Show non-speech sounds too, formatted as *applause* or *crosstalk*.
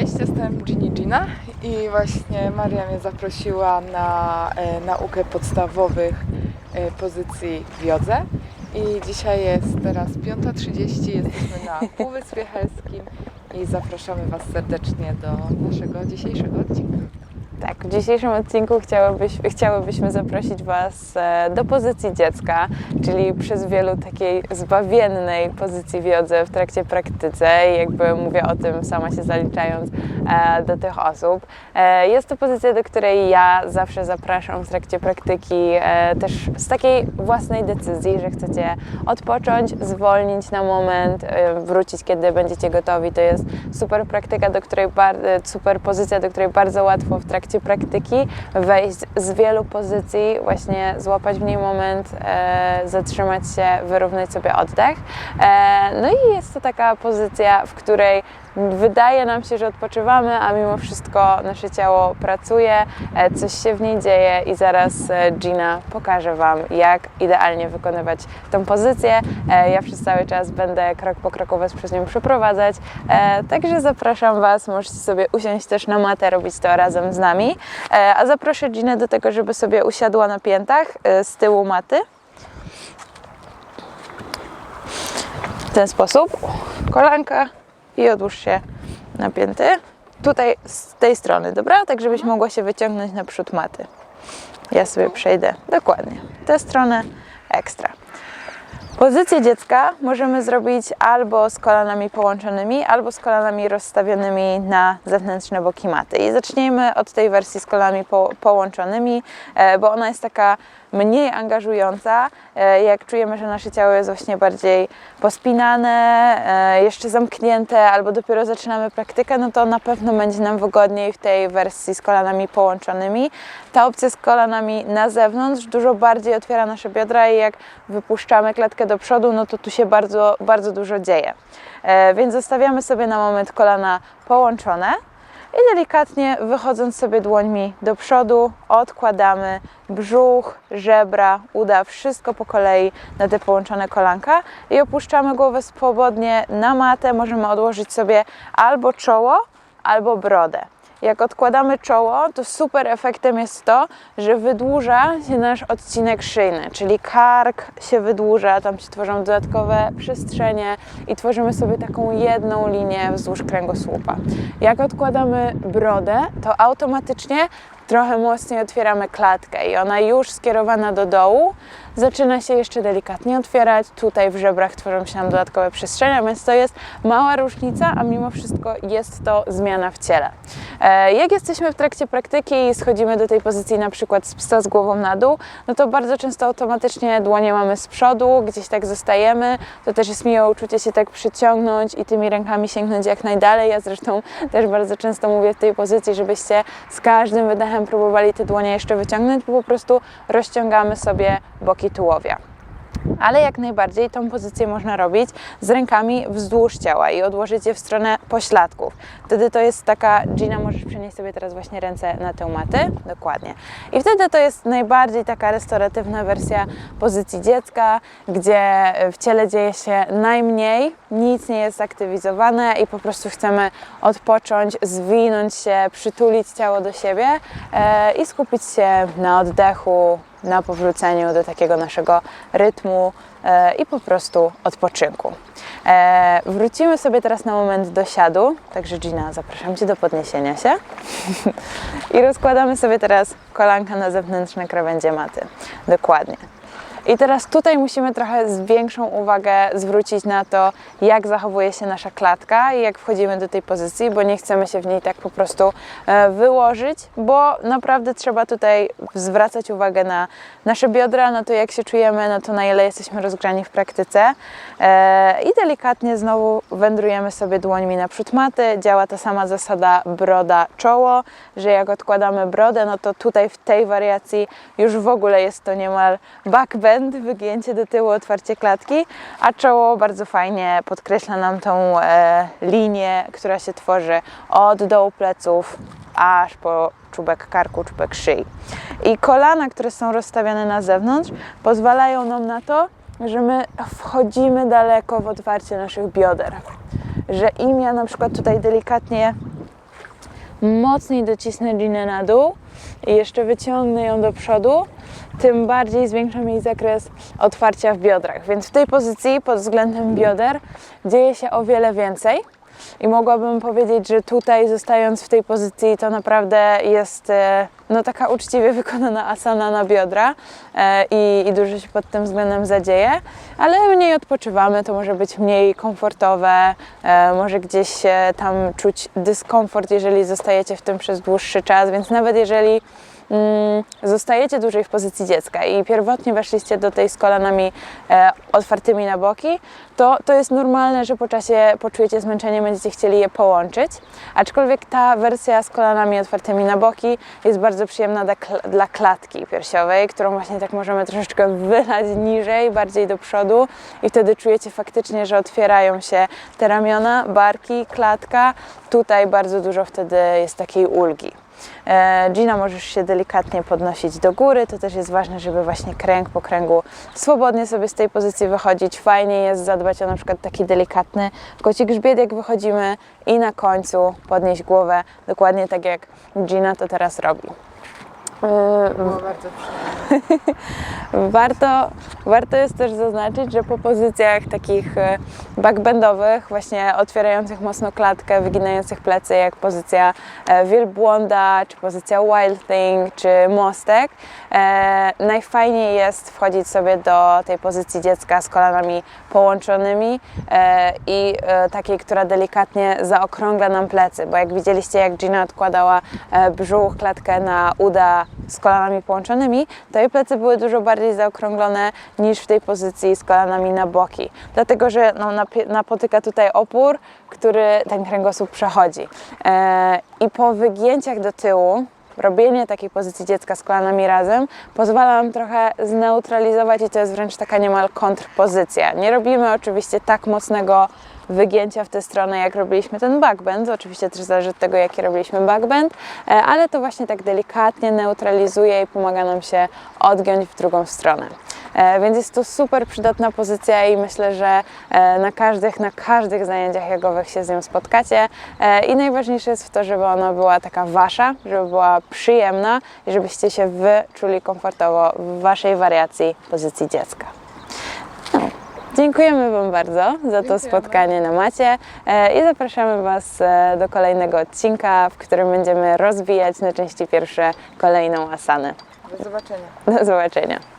Cześć, jestem Ginny Gina i właśnie Maria mnie zaprosiła na e, naukę podstawowych e, pozycji w jodze. I dzisiaj jest teraz 5.30, jesteśmy na *laughs* Półwyspie Helskim i zapraszamy Was serdecznie do naszego dzisiejszego odcinka. Tak, w dzisiejszym odcinku chciałybyś, chciałybyśmy zaprosić Was e, do pozycji dziecka, czyli przez wielu takiej zbawiennej pozycji w jodze w trakcie praktyce i jakby mówię o tym sama się zaliczając e, do tych osób. E, Jest to pozycja, do której ja zawsze zapraszam w trakcie praktyki też z takiej własnej decyzji, że chcecie odpocząć, zwolnić na moment, wrócić kiedy będziecie gotowi. To jest super praktyka, do której super pozycja, do której bardzo łatwo w trakcie praktyki wejść z wielu pozycji, właśnie złapać w niej moment, e, zatrzymać się, wyrównać sobie oddech. E, no i jest to taka pozycja, w której wydaje nam się, że odpoczywamy, a mimo wszystko nasze ciało pracuje, e, coś się w niej dzieje i zaraz e, Gina pokaże Wam, jak idealnie wykonywać tę pozycję. E, Ja przez cały czas będę krok po kroku Was przez nią przeprowadzać, także zapraszam Was, możecie sobie usiąść też na matę, robić to razem z nami, a zaproszę Ginę do tego, żeby sobie usiadła na piętach z tyłu maty. W ten sposób, kolanka i odłóż się napięty. Tutaj z tej strony, dobra? Tak, żebyś mogła się wyciągnąć na przód maty. Ja sobie przejdę dokładnie. Tę stronę ekstra. Pozycję dziecka możemy zrobić albo z kolanami połączonymi, albo z kolanami rozstawionymi na zewnętrzne boki maty. I zacznijmy od tej wersji z kolanami po, połączonymi, e, bo ona jest taka mniej angażująca. E, Jak czujemy, że nasze ciało jest właśnie bardziej pospinane, e, jeszcze zamknięte, albo dopiero zaczynamy praktykę, no to na pewno będzie nam wygodniej w tej wersji z kolanami połączonymi. Ta opcja z kolanami na zewnątrz dużo bardziej otwiera nasze biodra i jak wypuszczamy klatkę do przodu, no to tu się bardzo, bardzo dużo dzieje. E, Więc zostawiamy sobie na moment kolana połączone i delikatnie wychodząc sobie dłońmi do przodu, odkładamy brzuch, żebra, uda, wszystko po kolei na te połączone kolanka i opuszczamy głowę swobodnie na matę. Możemy odłożyć sobie albo czoło, albo brodę. Jak odkładamy czoło, to super efektem jest to, że wydłuża się nasz odcinek szyjny, czyli kark się wydłuża, tam się tworzą dodatkowe przestrzenie i tworzymy sobie taką jedną linię wzdłuż kręgosłupa. Jak odkładamy brodę, to automatycznie trochę mocniej otwieramy klatkę i ona już skierowana do dołu zaczyna się jeszcze delikatnie otwierać. Tutaj w żebrach tworzą się nam dodatkowe przestrzenie, więc to jest mała różnica, a mimo wszystko jest to zmiana w ciele. E, Jak jesteśmy w trakcie praktyki i schodzimy do tej pozycji na przykład z psa z głową na dół, no to bardzo często automatycznie dłonie mamy z przodu, gdzieś tak zostajemy. To też jest miłe uczucie się tak przyciągnąć i tymi rękami sięgnąć jak najdalej. Ja zresztą też bardzo często mówię w tej pozycji, żebyście z każdym wydechem próbowali te dłonie jeszcze wyciągnąć, bo po prostu rozciągamy sobie boki tułowia. Ale jak najbardziej tą pozycję można robić z rękami wzdłuż ciała i odłożyć je w stronę pośladków. Wtedy to jest taka, Gina, możesz przenieść sobie teraz właśnie ręce na tę matę, dokładnie. I wtedy to jest najbardziej taka restauratywna wersja pozycji dziecka, gdzie w ciele dzieje się najmniej, nic nie jest aktywizowane i po prostu chcemy odpocząć, zwinąć się, przytulić ciało do siebie e, i skupić się na oddechu, na powróceniu do takiego naszego rytmu e, i po prostu odpoczynku. E, wrócimy sobie teraz na moment do siadu, także Gina, zapraszam Cię do podniesienia się *laughs* i rozkładamy sobie teraz kolanka na zewnętrzne krawędzie maty. Dokładnie. I teraz tutaj musimy trochę z większą uwagę zwrócić na to, jak zachowuje się nasza klatka i jak wchodzimy do tej pozycji, bo nie chcemy się w niej tak po prostu e, wyłożyć, bo naprawdę trzeba tutaj zwracać uwagę na nasze biodra, na to jak się czujemy, na to na ile jesteśmy rozgrzani w praktyce. E, I delikatnie znowu wędrujemy sobie dłońmi naprzód maty. Działa ta sama zasada broda, czoło, że jak odkładamy brodę, no to tutaj w tej wariacji już w ogóle jest to niemal wygięcie do tyłu, otwarcie klatki, a czoło bardzo fajnie podkreśla nam tą e, linię, która się tworzy od dołu pleców aż po czubek karku, czubek szyi. I kolana, które są rozstawione na zewnątrz, pozwalają nam na to, że my wchodzimy daleko w otwarcie naszych bioder. Że im ja na przykład tutaj delikatnie mocniej docisnę Ginę na dół i jeszcze wyciągnę ją do przodu, tym bardziej zwiększam jej zakres otwarcia w biodrach. Więc w tej pozycji pod względem bioder dzieje się o wiele więcej. I mogłabym powiedzieć, że tutaj zostając w tej pozycji to naprawdę jest e, no, taka uczciwie wykonana asana na biodra e, i, i dużo się pod tym względem zadzieje, ale mniej odpoczywamy, to może być mniej komfortowe, e, może gdzieś się tam czuć dyskomfort, jeżeli zostajecie w tym przez dłuższy czas, więc nawet jeżeli zostajecie dłużej w pozycji dziecka i pierwotnie weszliście do tej z kolanami e, otwartymi na boki, to, to jest normalne, że po czasie poczujecie zmęczenie, będziecie chcieli je połączyć. Aczkolwiek ta wersja z kolanami otwartymi na boki jest bardzo przyjemna dla, dla klatki piersiowej, którą właśnie tak możemy troszeczkę wylać niżej, bardziej do przodu i wtedy czujecie faktycznie, że otwierają się te ramiona, barki, klatka. Tutaj bardzo dużo wtedy jest takiej ulgi. E, Gina możesz się delikatnie podnosić do góry, to też jest ważne, żeby właśnie kręg po kręgu swobodnie sobie z tej pozycji wychodzić. Fajnie jest zadbać o na przykład taki delikatny koci grzbiet, jak wychodzimy i na końcu podnieść głowę, dokładnie tak jak Gina to teraz robi. E, Było bardzo. *laughs* Warto, warto jest też zaznaczyć, że po pozycjach takich e, backbendowych, właśnie otwierających mocno klatkę, wyginających plecy, jak pozycja e, wielbłąda, czy pozycja wild thing, czy mostek, najfajniej jest wchodzić sobie do tej pozycji dziecka z kolanami połączonymi i takiej, która delikatnie zaokrągla nam plecy, bo jak widzieliście, jak Gina odkładała brzuch, klatkę na uda z kolanami połączonymi, to jej plecy były dużo bardziej zaokrąglone niż w tej pozycji z kolanami na boki. Dlatego, że no, napotyka tutaj opór, który ten kręgosłup przechodzi. E, I po wygięciach do tyłu, robienie takiej pozycji dziecka z kolanami razem pozwala nam trochę zneutralizować i to jest wręcz taka niemal kontrpozycja. Nie robimy oczywiście tak mocnego wygięcia w tę stronę, jak robiliśmy ten backbend. Oczywiście też zależy od tego, jaki robiliśmy backbend, e, ale to właśnie tak delikatnie neutralizuje i pomaga nam się odgiąć w drugą stronę. E, Więc jest to super przydatna pozycja i myślę, że e, na każdych, na każdych zajęciach jogowych się z nią spotkacie. I najważniejsze jest w to, żeby ona była taka wasza, żeby była przyjemna i żebyście się wy czuli komfortowo w waszej wariacji pozycji dziecka. Dziękujemy Wam bardzo za to spotkanie na macie e, i zapraszamy Was e, do kolejnego odcinka, w którym będziemy rozwijać na części pierwsze kolejną asanę. Do zobaczenia. Do zobaczenia.